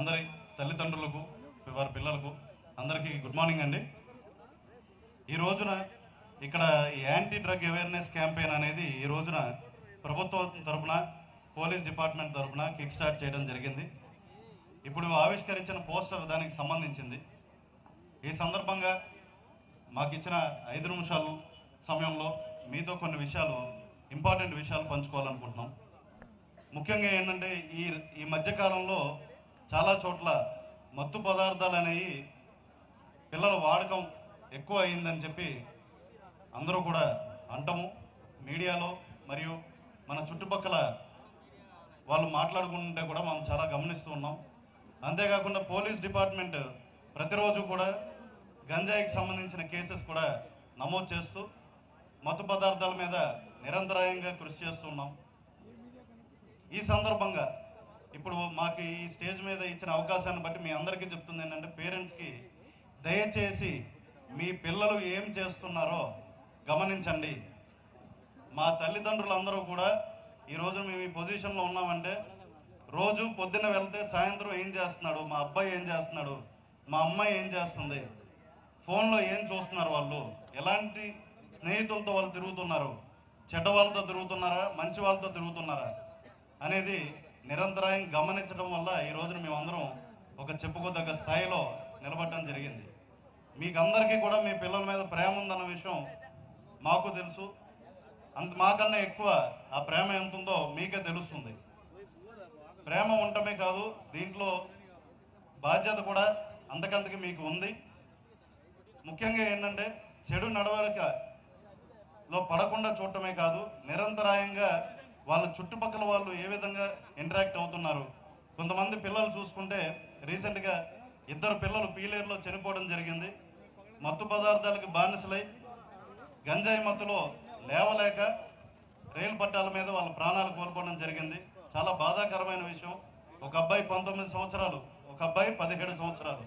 అందరి తల్లిదండ్రులకు వారి పిల్లలకు అందరికీ గుడ్ మార్నింగ్ అండి. ఈ రోజున ఇక్కడ ఈ యాంటీ డ్రగ్ అవేర్నెస్ క్యాంపెయిన్ అనేది ఈ రోజున ప్రభుత్వం తరపున పోలీస్ డిపార్ట్మెంట్ తరపున కిక్ స్టార్ట్ చేయడం జరిగింది. ఇప్పుడు ఆవిష్కరించిన పోస్టర్ దానికి సంబంధించింది. ఈ సందర్భంగా మాకు ఇచ్చిన ఐదు నిమిషాలు సమయంలో మీతో కొన్ని విషయాలు ఇంపార్టెంట్ విషయాలు పంచుకోవాలనుకుంటున్నాం. ముఖ్యంగా ఏంటంటే ఈ ఈ మధ్యకాలంలో చాలా చోట్ల మత్తు పదార్థాలు అనేవి పిల్లల వాడకం ఎక్కువ అయిందని చెప్పి అందరూ కూడా అంటము. మీడియాలో మరియు మన చుట్టుపక్కల వాళ్ళు మాట్లాడుకుంటే కూడా మనం చాలా గమనిస్తూ ఉన్నాం. అంతేకాకుండా పోలీస్ డిపార్ట్మెంట్ ప్రతిరోజు కూడా గంజాయికి సంబంధించిన కేసెస్ కూడా నమోదు చేస్తూ మత్తు పదార్థాల మీద నిరంతరాయంగా కృషి చేస్తున్నాం ఈ సందర్భంగా ఇప్పుడు మాకు ఈ స్టేజ్ మీద ఇచ్చిన అవకాశాన్ని బట్టి మీ అందరికీ చెప్తుంది ఏంటంటే పేరెంట్స్కి దయచేసి మీ పిల్లలు ఏం చేస్తున్నారో గమనించండి. మా తల్లిదండ్రులందరూ కూడా ఈరోజు మేము ఈ పొజిషన్లో ఉన్నామంటే రోజు పొద్దున్న వెళ్తే సాయంత్రం ఏం చేస్తున్నాడు మా అబ్బాయి ఏం చేస్తున్నాడు మా అమ్మాయి ఏం చేస్తుంది ఫోన్లో ఏం చూస్తున్నారు వాళ్ళు ఎలాంటి స్నేహితులతో వాళ్ళు తిరుగుతున్నారు చెడ్డ వాళ్ళతో తిరుగుతున్నారా మంచి వాళ్ళతో తిరుగుతున్నారా అనేది నిరంతరాయం గమనించడం వల్ల ఈ రోజున మేమందరం ఒక చెప్పుకోదగ్గ స్థాయిలో నిలబడడం జరిగింది. మీకు అందరికీ కూడా మీ పిల్లల మీద ప్రేమ ఉందన్న విషయం మాకు తెలుసు. అంత మాకన్నా ఎక్కువ ఆ ప్రేమ ఎంత ఉందో మీకే తెలుస్తుంది. ప్రేమ ఉండటమే కాదు దీంట్లో బాధ్యత కూడా అంతకంతకి మీకు ఉంది. ముఖ్యంగా ఏంటంటే చెడు నడవడికలో పడకుండా చూడటమే కాదు నిరంతరాయంగా వాళ్ళ చుట్టుపక్కల వాళ్ళు ఏ విధంగా ఇంటరాక్ట్ అవుతున్నారు? కొంతమంది పిల్లలు చూసుకుంటే రీసెంట్గా ఇద్దరు పిల్లలు పీలేరులో చనిపోవడం జరిగింది. మత్తు పదార్థాలకు బానిసలై గంజాయి మత్తులో లేవలేక రైలు పట్టాల మీద వాళ్ళ ప్రాణాలు కోల్పోవడం జరిగింది. చాలా బాధాకరమైన విషయం. ఒక అబ్బాయి పంతొమ్మిది సంవత్సరాలు ఒక అబ్బాయి పదిహేడు సంవత్సరాలు.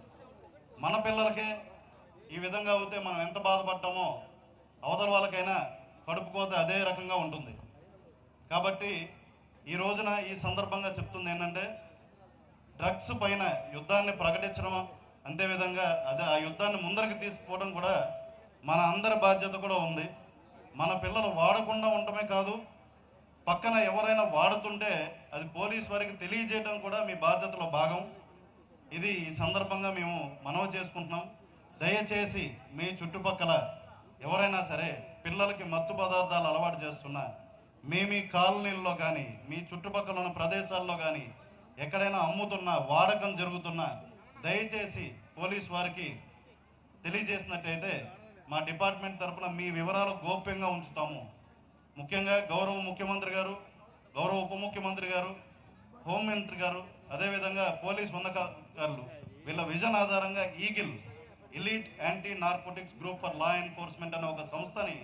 మన పిల్లలకే ఈ విధంగా అవుతే మనం ఎంత బాధపడ్డామో అవతల వాళ్ళకైనా కడుపుకోతే అదే రకంగా ఉంటుంది. కాబట్టి ఈ రోజున ఈ సందర్భంగా చెప్తుంది ఏంటంటే డ్రగ్స్ పైన యుద్ధాన్ని ప్రకటించడం అంతే విధంగా అదే ఆ యుద్ధాన్ని ముందరికి తీసుకుపోవడం కూడా మన అందరి బాధ్యత కూడా ఉంది. మన పిల్లలు వాడకుండా ఉండటమే కాదు పక్కన ఎవరైనా వాడుతుంటే అది పోలీస్ వారికి తెలియజేయడం కూడా మీ బాధ్యతలో భాగం. ఇది ఈ సందర్భంగా మేము మనవి చేసుకుంటున్నాం. దయచేసి మీ చుట్టుపక్కల ఎవరైనా సరే పిల్లలకి మత్తు పదార్థాలు అలవాటు చేస్తున్నా మీ మీ కాలనీల్లో కానీ మీ చుట్టుపక్కల ఉన్న ప్రదేశాల్లో కానీ ఎక్కడైనా అమ్ముతున్నా వాడకం జరుగుతున్నా దయచేసి పోలీస్ వారికి తెలియజేసినట్టయితే మా డిపార్ట్మెంట్ తరపున మీ వివరాలు గోప్యంగా ఉంచుతాము. ముఖ్యంగా గౌరవ ముఖ్యమంత్రి గారు గౌరవ ఉప ముఖ్యమంత్రి గారు హోంమంత్రి గారు అదేవిధంగా పోలీస్ ఉన్నతాధికారులు వీళ్ళ విజన్ ఆధారంగా Eagle elite anti narcotics group for law enforcement అనే ఒక సంస్థని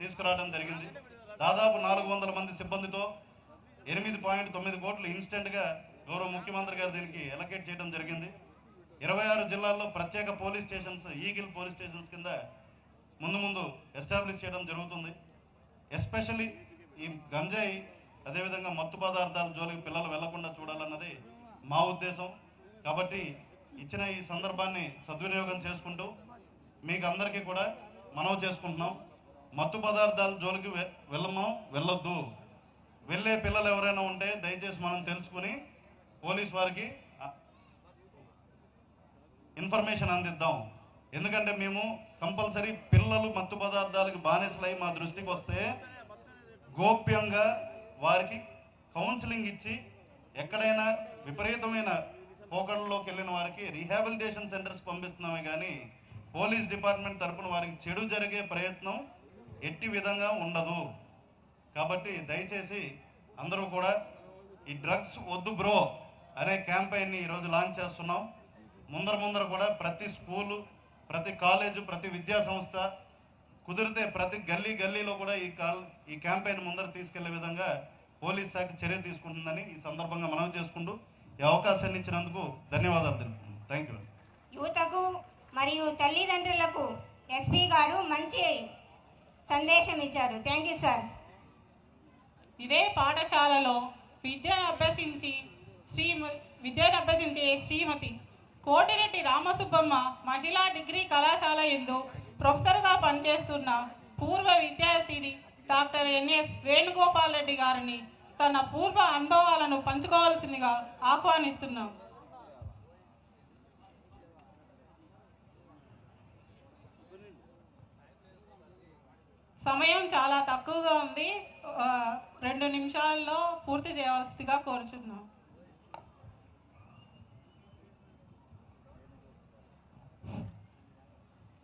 తీసుకురావడం జరిగింది. దాదాపు నాలుగు వందల మంది సిబ్బందితో ఎనిమిది పాయింట్ తొమ్మిది కోట్లు ఇన్స్టెంట్గా గౌరవ ముఖ్యమంత్రి గారు దీనికి ఎలకేట్ చేయడం జరిగింది. ఇరవై ఆరు జిల్లాల్లో ప్రత్యేక police stations Eagle police stations కింద ముందు ముందు ఎస్టాబ్లిష్ చేయడం జరుగుతుంది. ఎస్పెషల్లీ ఈ గంజాయి అదేవిధంగా మత్తు పదార్థాల జోలికి పిల్లలు వెళ్ళకుండా చూడాలన్నది మా ఉద్దేశం. కాబట్టి ఇచ్చిన ఈ సందర్భాన్ని సద్వినియోగం చేసుకుంటూ మీకు అందరికీ కూడా మనవి చేసుకుంటున్నాం. మత్తు పదార్థాల జోలికి వె- వెళ్ళము వెళ్ళొద్దు. వెళ్ళే పిల్లలు ఎవరైనా ఉంటే దయచేసి మనం తెలుసుకుని పోలీస్ వారికి ఇన్ఫర్మేషన్ అందిద్దాం. ఎందుకంటే మేము కంపల్సరీ పిల్లలు మత్తు పదార్థాలకు బానిసలై మా దృష్టికి వస్తే గోప్యంగా వారికి కౌన్సిలింగ్ ఇచ్చి ఎక్కడైనా విపరీతమైన పోకడల్లోకి వెళ్ళిన వారికి రీహాబిలిటేషన్ సెంటర్స్ పంపిస్తున్నామే కానీ పోలీస్ డిపార్ట్మెంట్ తరఫున వారికి చెడు జరిగే ప్రయత్నం ఎట్టి విధంగా ఉండదు. కాబట్టి దయచేసి అందరూ కూడా ఈ డ్రగ్స్ వద్దు బ్రో అనే క్యాంపెయిన్ని ఈరోజు లాంచ్ చేస్తున్నాం. ముందర ముందర కూడా ప్రతి స్కూలు ప్రతి కాలేజు ప్రతి విద్యా సంస్థ కుదిరితే ప్రతి గల్లీ గల్లీలో కూడా ఈ కాల్ ఈ క్యాంపెయిన్ ముందర తీసుకెళ్ళే విధంగా పోలీస్ శాఖ చర్య తీసుకుంటుందని ఈ సందర్భంగా మనవి చేసుకుంటూ ఈ అవకాశాన్ని ఇచ్చినందుకు ధన్యవాదాలు తెలుపుతున్నాను థ్యాంక్ యూ యువతకు మరియు తల్లిదండ్రులకు ఎస్పీ గారు మంచి సందేశం ఇచ్చారు థ్యాంక్ యూ సార్. ఇదే పాఠశాలలో విద్యను అభ్యసించి శ్రీ విద్యను అభ్యసించే శ్రీమతి కోటిరెడ్డి రామసుబ్బమ్మ మహిళా డిగ్రీ కళాశాల ఎందు ప్రొఫెసర్గా పనిచేస్తున్న పూర్వ విద్యార్థిని డాక్టర్ ఎన్ఎస్ వేణుగోపాల్ రెడ్డి గారిని తన పూర్వ అనుభవాలను పంచుకోవాల్సిందిగా ఆహ్వానిస్తున్నాం. సమయం చాలా తక్కువగా ఉంది. రెండు నిమిషాల్లో పూర్తి చేయవలసిందిగా కోరుచున్నాం.